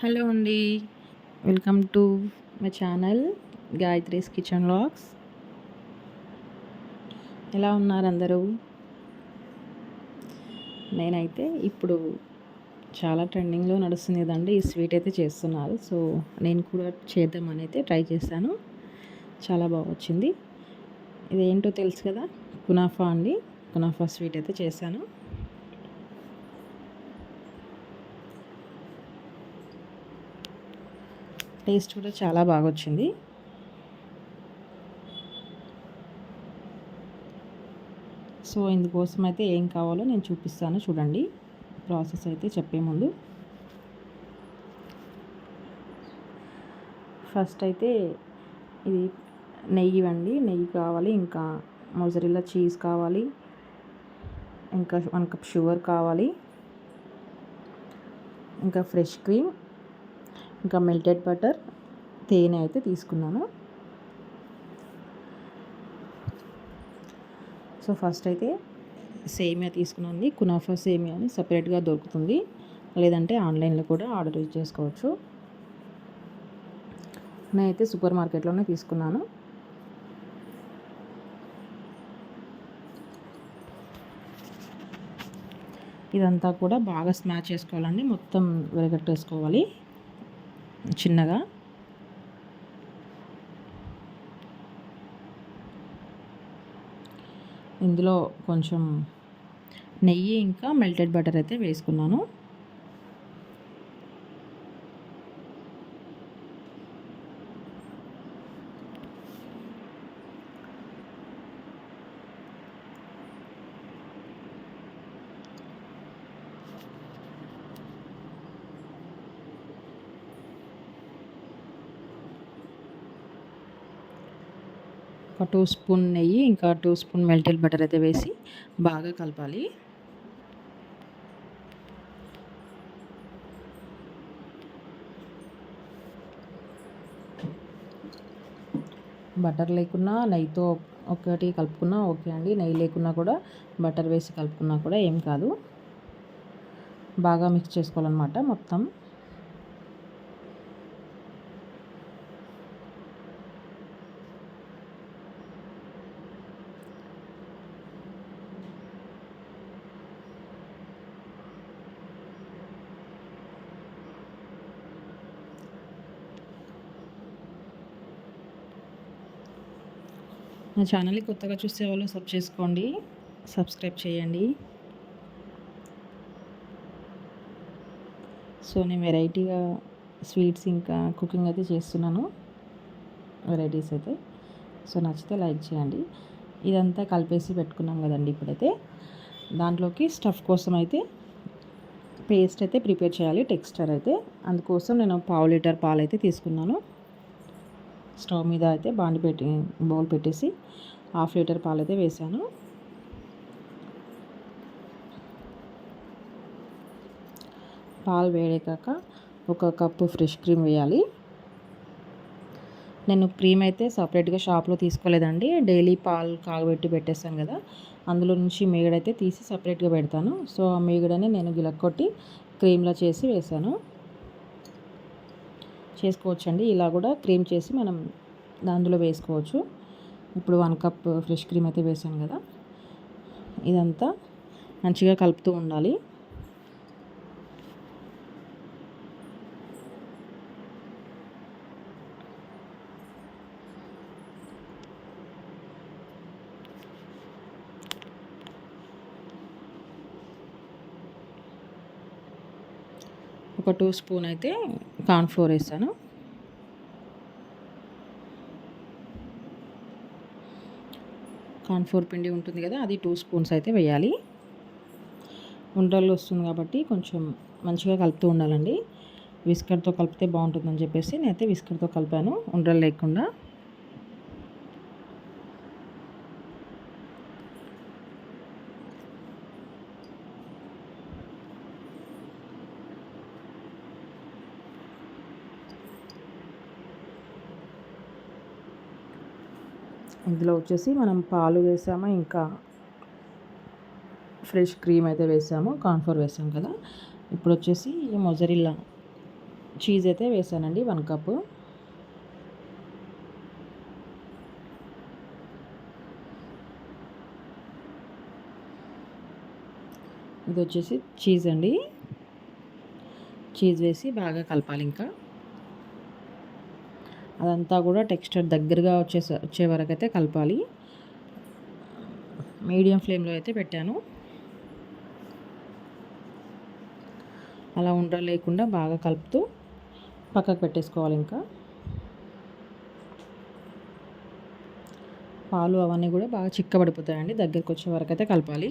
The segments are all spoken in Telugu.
హలో అండి. Welcome to my channel Gayatri's kitchen logs ఎలా ఉన్నారు అందరూ? నేనైతే ఇప్పుడు చాలా ట్రెండింగ్లో నడుస్తుంది కదండి ఈ స్వీట్ అయితే చేస్తున్నారు. సో నేను కూడా చేద్దామని అయితే ట్రై చేశాను. చాలా బాగా వచ్చింది. ఇదేంటో తెలుసు కదా? కునాఫా అండి. కునాఫా స్వీట్ అయితే చేశాను. టేస్ట్ కూడా చాలా బాగా వచ్చింది సో ఇందుకోసం అయితే ఏం కావాలో నేను చూపిస్తాను చూడండి. ప్రాసెస్ అయితే చెప్పే ముందు. ఫస్ట్ అయితే ఇది నెయ్యి ఇవ్వండి నెయ్యి కావాలి ఇంకా మొజరిల్లా చీజ్ కావాలి ఇంకా వన్ కప్ షుగర్ కావాలి ఇంకా ఫ్రెష్ క్రీమ్ ఇంకా మెల్టెడ్ బటర్ తేనె అయితే తీసుకున్నాను. సో ఫస్ట్ అయితే సేమియా తీసుకున్నాను కునాఫా సేమియా అని సపరేట్గా దొరుకుతుంది. లేదంటే ఆన్లైన్లో కూడా ఆర్డర్ చేసుకోవచ్చు. నేనైతే సూపర్ మార్కెట్లోనే తీసుకున్నాను. ఇదంతా కూడా బాగా స్మాచ్ చేసుకోవాలండి. మొత్తం విరగట్టేసుకోవాలి. చిన్నగా? ఇందులో కొంచెం నెయ్యి ఇంకా మెల్టెడ్ బటర్ అయితే వేసుకున్నాను. ఒక టూ స్పూన్ నెయ్యి ఇంకా టూ స్పూన్ మెల్టెడ్ బటర్ అయితే వేసి బాగా కలపాలి. బటర్ లేకున్నా నెయ్యితో ఒకటి కలుపుకున్నా ఓకే అండి. నెయ్యి లేకున్నా కూడా బటర్ వేసి కలుపుకున్నా కూడా ఏం కాదు. బాగా మిక్స్ చేసుకోవాలన్నమాట మొత్తం. నా ఛానల్ని కొత్తగా చూసే వాళ్ళు సబ్ చేసుకోండి. సబ్స్క్రైబ్ చేయండి. సో నేను వెరైటీగా స్వీట్స్ ఇంకా కుకింగ్ అయితే చేస్తున్నాను. వెరైటీస్ అయితే. సో నచ్చితే లైక్ చేయండి. ఇదంతా కలిపేసి పెట్టుకున్నాం కదండి ఇప్పుడైతే. దాంట్లోకి స్టఫ్ కోసం అయితే పేస్ట్ అయితే ప్రిపేర్ చేయాలి టెక్స్చర్ అయితే. అందుకోసం నేను పావు లీటర్ పాలు అయితే తీసుకున్నాను. స్టవ్ మీద అయితే బాండి పెట్టి బౌల్ పెట్టేసి హాఫ్ లీటర్ పాలు అయితే వేసాను. పాలు వేడేకాక ఒక కప్పు ఫ్రెష్ క్రీమ్ వేయాలి. నేను క్రీమ్ అయితే సపరేట్గా షాప్లో తీసుకోలేదండి. డైలీ పాలు కాగబెట్టి పెట్టేస్తాను కదా అందులో నుంచి మేగడైతే తీసి సపరేట్గా పెడతాను. సో ఆ మేగడని నేను గిలక్కొట్టి క్రీమ్లా చేసి వేసాను. చేసుకోవచ్చండి. ఇలా కూడా క్రీమ్ చేసి మనం అందులో వేసుకోవచ్చు. ఇప్పుడు వన్ కప్ ఫ్రెష్ క్రీమ్ అయితే వేసాను కదా. ఇదంతా మంచిగా కలుపుతూ ఉండాలి. ఒక టూ స్పూన్ అయితే కార్న్ఫ్లోర్ వేసాను. కార్న్ఫ్లోర్ పిండి ఉంటుంది కదా అది టూ స్పూన్స్ అయితే వేయాలి. ఉండలు వస్తుంది కాబట్టి కొంచెం మంచిగా కలుపుతూ ఉండాలండి. విస్కర్తో కలిపితే బాగుంటుందని చెప్పేసి నేనైతే విస్కర్తో కలిపాను ఉండలు లేకుండా. ఇందులో వచ్చేసి మనం పాలు వేసాము ఇంకా ఫ్రెష్ క్రీమ్ అయితే వేసాము కాన్ఫర్ వేసాం కదా. ఇప్పుడు వచ్చేసి మొజరిల్లా చీజ్ అయితే వేసానండి వన్ కప్పు. ఇది వచ్చేసి చీజ్ అండి. చీజ్ వేసి బాగా కలపాలి ఇంకా. అదంతా కూడా టెక్స్చర్ దగ్గరగా వచ్చే వచ్చే వరకు అయితే కలపాలి. మీడియం ఫ్లేమ్లో అయితే పెట్టాను. అలా ఉండ లేకుండా బాగా కలుపుతూ పక్కకు పెట్టేసుకోవాలి ఇంకా. పాలు అవన్నీ కూడా బాగా చిక్కబడిపోతాయండి దగ్గరికి వచ్చే వరకు అయితే కలపాలి.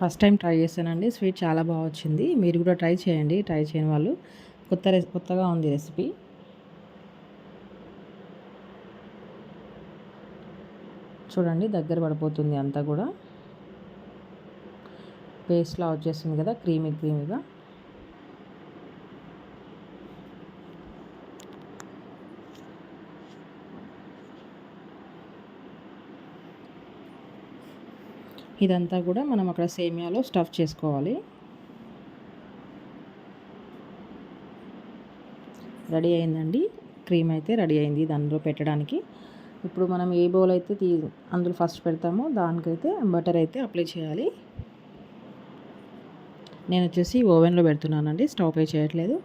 ఫస్ట్ టైం ట్రై చేశానండి. స్వీట్ చాలా బాగా వచ్చింది. మీరు కూడా ట్రై చేయండి. ట్రై చేయని వాళ్ళు కొత్త రెసి కొత్తగా ఉంది రెసిపీ. చూడండి దగ్గర పడిపోతుంది అంతా కూడా. పేస్ట్లా వచ్చేసింది కదా క్రీమీ క్రీమీగా. ఇదంతా కూడా మనం అక్కడ సేమియాలో స్టఫ్ చేసుకోవాలి. రెడీ అయిందండి. క్రీమ్ అయితే రెడీ అయింది దానిలో పెట్టడానికి. ఇప్పుడు మనం ఏ బౌల్ అయితే తీ అందులో ఫస్ట్ పెడతామో దానికైతే బటర్ అయితే అప్లై చేయాలి. నేను వచ్చేసి ఓవెన్లో పెడుతున్నానండి స్టవ్ పే చేయట్లేదు.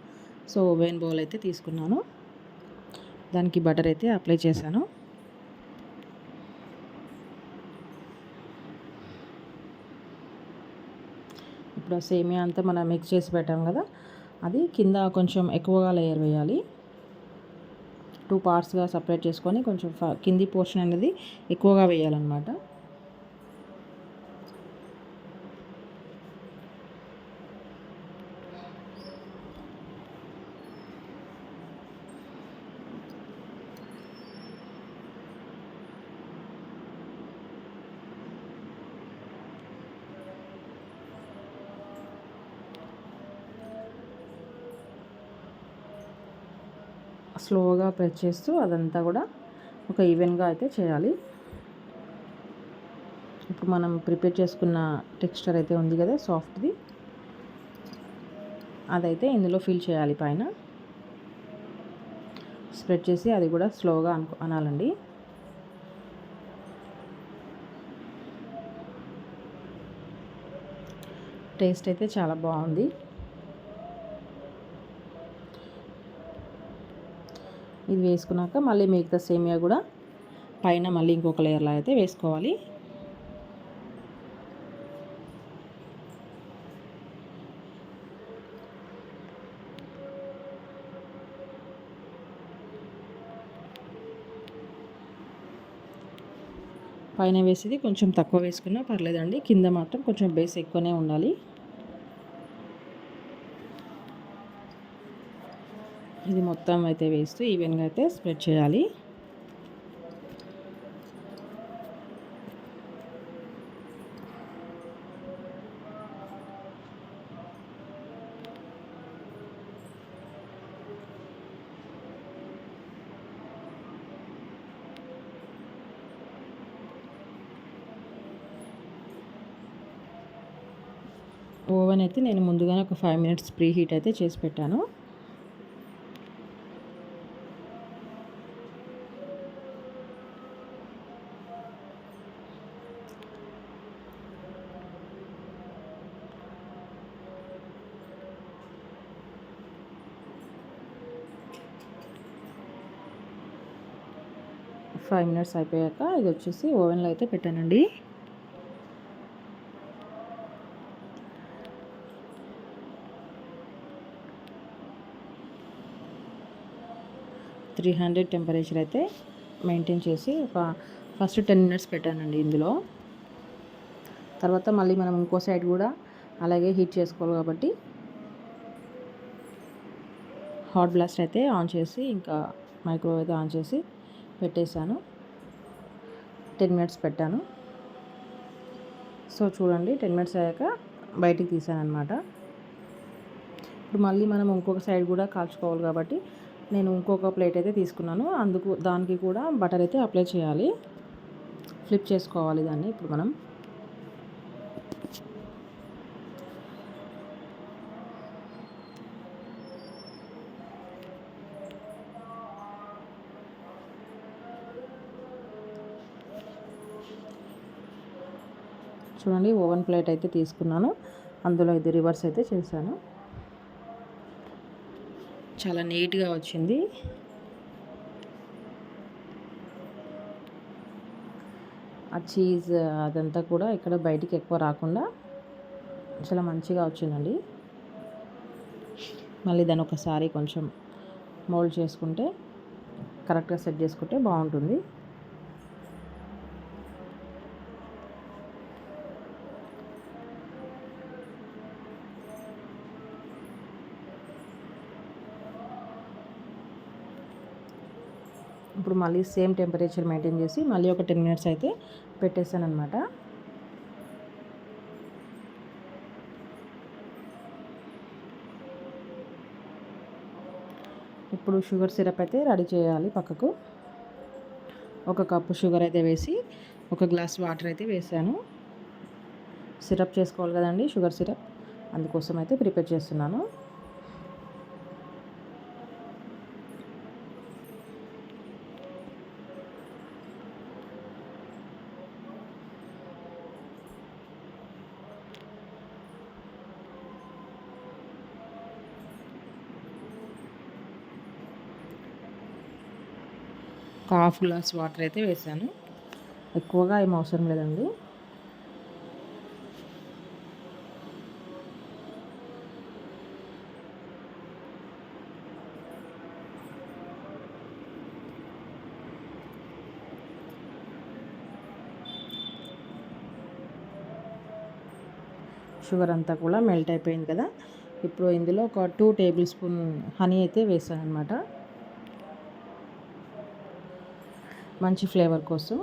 సో ఓవెన్ బౌల్ అయితే తీసుకున్నాను. దానికి బటర్ అయితే అప్లై చేశాను. ఇప్పుడు సేమియా అంతా మనం మిక్స్ చేసి పెట్టాం కదా అది కింద కొంచెం ఎక్కువగా లేయర్ వేయాలి. టూ పార్ట్స్గా సపరేట్ చేసుకొని కొంచెం కింది పోర్షన్ అనేది ఎక్కువగా వేయాలన్నమాట. స్లోగా ప్రెస్ చేస్తూ అదంతా కూడా ఒక ఈవెన్గా అయితే చేయాలి. ఇప్పుడు మనం ప్రిపేర్ చేసుకున్న టెక్స్చర్ అయితే ఉంది కదా సాఫ్ట్ది అదైతే ఇందులో ఫిల్ చేయాలి పైన. స్ప్రెడ్ చేసి అది కూడా స్లోగా అనుకో అనాలండి. టేస్ట్ అయితే చాలా బాగుంది. ఇది వేసుకున్నాక మళ్ళీ మిగతా సేమియా కూడా పైన మళ్ళీ ఇంకొక లేయర్లా అయితే వేసుకోవాలి. పైన వేసేది కొంచెం తక్కువ వేసుకున్నా పర్లేదండి. కింద మాత్రం కొంచెం బేస్ ఎక్కువనే ఉండాలి. ఇది మొత్తం అయితే వేస్తూ ఈవెన్గా అయితే స్ప్రెడ్ చేయాలి. ఓవెన్ అయితే నేను ముందుగానే ఒక ఫైవ్ మినిట్స్ ప్రీ హీట్ అయితే చేసి పెట్టాను. ఫైవ్ మినిట్స్ అయిపోయాక ఇది వచ్చేసి ఓవెన్లో అయితే పెట్టానండి. త్రీ హండ్రెడ్ టెంపరేచర్ అయితే మెయింటైన్ చేసి ఒక ఫస్ట్ టెన్ మినిట్స్ పెట్టానండి ఇందులో. తర్వాత మళ్ళీ మనం ఇంకో సైడ్ కూడా అలాగే హీట్ చేసుకోవాలి కాబట్టి హాట్ బ్లాస్ట్ అయితే ఆన్ చేసి ఇంకా మైక్రోవేవ్ అయితే ఆన్ చేసి పెట్టేశాను. టెన్ మినిట్స్ పెట్టాను. సో చూడండి టెన్ మినిట్స్ అయ్యాక బయటికి తీసాను అనమాట ఇప్పుడు మళ్ళీ మనం ఇంకొక సైడ్ కూడా కాల్చుకోవాలి కాబట్టి నేను ఇంకొక ప్లేట్ అయితే తీసుకున్నాను. అందుకు దానికి కూడా బటర్ అయితే అప్లై చేయాలి. ఫ్లిప్ చేసుకోవాలి దాన్ని ఇప్పుడు మనం. చూడండి ఓవెన్ ప్లేట్ అయితే తీసుకున్నాను. అందులో ఇది రివర్స్ అయితే చేశాను. చాలా నీట్గా వచ్చింది. ఆ చీజ్ అదంతా కూడా ఇక్కడ బయటికి ఎక్కువ రాకుండా చాలా మంచిగా వచ్చిందండి. మళ్ళీ దాన్ని ఒకసారి కొంచెం మోల్డ్ చేసుకుంటే కరెక్ట్గా సెట్ చేసుకుంటే బాగుంటుంది. ఇప్పుడు మళ్ళీ సేమ్ టెంపరేచర్ మెయింటైన్ చేసి మళ్ళీ ఒక టెన్ మినిట్స్ అయితే పెట్టేస్తాను అనమాట ఇప్పుడు షుగర్ సిరప్ అయితే రెడీ చేయాలి పక్కకు. ఒక కప్పు షుగర్ అయితే వేసి ఒక గ్లాస్ వాటర్ అయితే వేసాను. సిరప్ చేసుకోవాలి కదండి షుగర్ సిరప్. అందుకోసం అయితే ప్రిపేర్ చేస్తున్నాను. ఒక హాఫ్ గ్లాస్ వాటర్ అయితే వేసాను. ఎక్కువగా ఏం అవసరం లేదండి. షుగర్ అంతా కూడా మెల్ట్ అయిపోయింది కదా. ఇప్పుడు ఇందులో ఒక టూ టేబుల్ స్పూన్ హనీ అయితే వేసాను అనమాట మంచి ఫ్లేవర్ కోసం.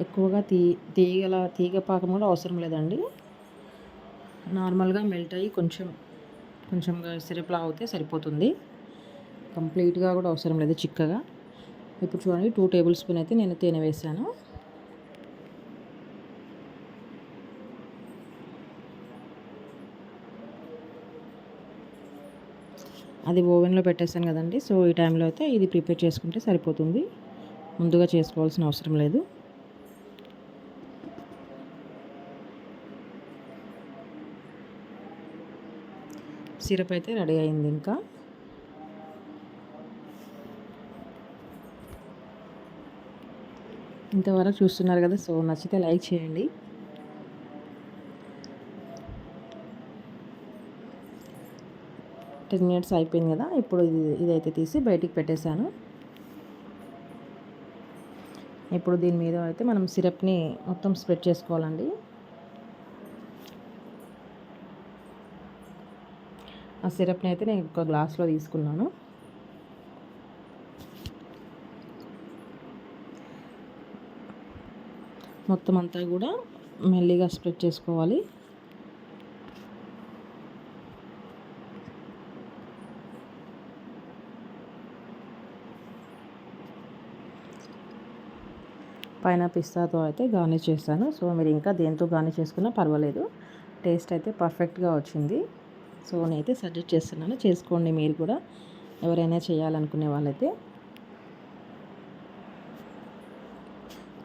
ఎక్కువగా తీ తీగల తీగ పాకం కూడా అవసరం లేదండి. నార్మల్గా మెల్ట్ అయ్యి కొంచెం కొంచెంగా సిరప్లా అవుతే సరిపోతుంది. కంప్లీట్గా కూడా అవసరం లేదు చిక్కగా. ఇప్పుడు చూడండి టూ టేబుల్ స్పూన్ అయితే నేను తేనె వేసాను అది ఓవెన్లో పెట్టేసాను కదండి సో ఈ టైంలో అయితే ఇది ప్రిపేర్ చేసుకుంటే సరిపోతుంది. ముందుగా చేసుకోవాల్సిన అవసరం లేదు. సిరప్ అయితే రెడీ అయింది ఇంకా. ఇంతవరకు చూస్తున్నారు కదా సో నచ్చితే లైక్ చేయండి. టెన్ మినిట్స్ అయిపోయింది కదా ఇప్పుడు ఇది ఇదైతే తీసి బయటికి పెట్టేశాను. ఇప్పుడు దీని మీద అయితే మనం సిరప్ని మొత్తం స్ప్రెడ్ చేసుకోవాలండి. ఆ సిరప్ని అయితే నేను ఒక గ్లాస్లో తీసుకున్నాను. మొత్తం అంతా కూడా మెల్లిగా స్ప్రెడ్ చేసుకోవాలి. పైన పిస్తాతో అయితే గార్నిష్ చేస్తాను సో మీరు ఇంకా దేంతో గార్నిష్ చేసుకున్నా పర్వాలేదు. టేస్ట్ అయితే పర్ఫెక్ట్గా వచ్చింది. సో నేనైతే సజెస్ట్ చేస్తున్నాను చేసుకోండి మీరు కూడా. ఎవరైనా చేయాలనుకునే వాళ్ళైతే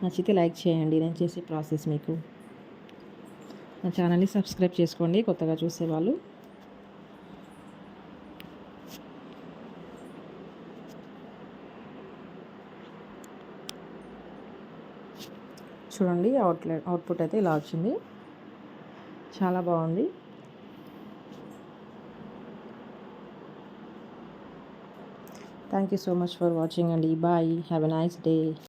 నచ్చితే లైక్ చేయండి నేను చేసే ప్రాసెస్ మీకు. నా ఛానల్ని సబ్స్క్రైబ్ చేసుకోండి కొత్తగా చూసేవాళ్ళు చూడండి అవుట్లెట్ అవుట్పుట్ అయితే ఇలా వచ్చింది. చాలా బాగుంది. Thank you so much for watching and bye. Have a nice day.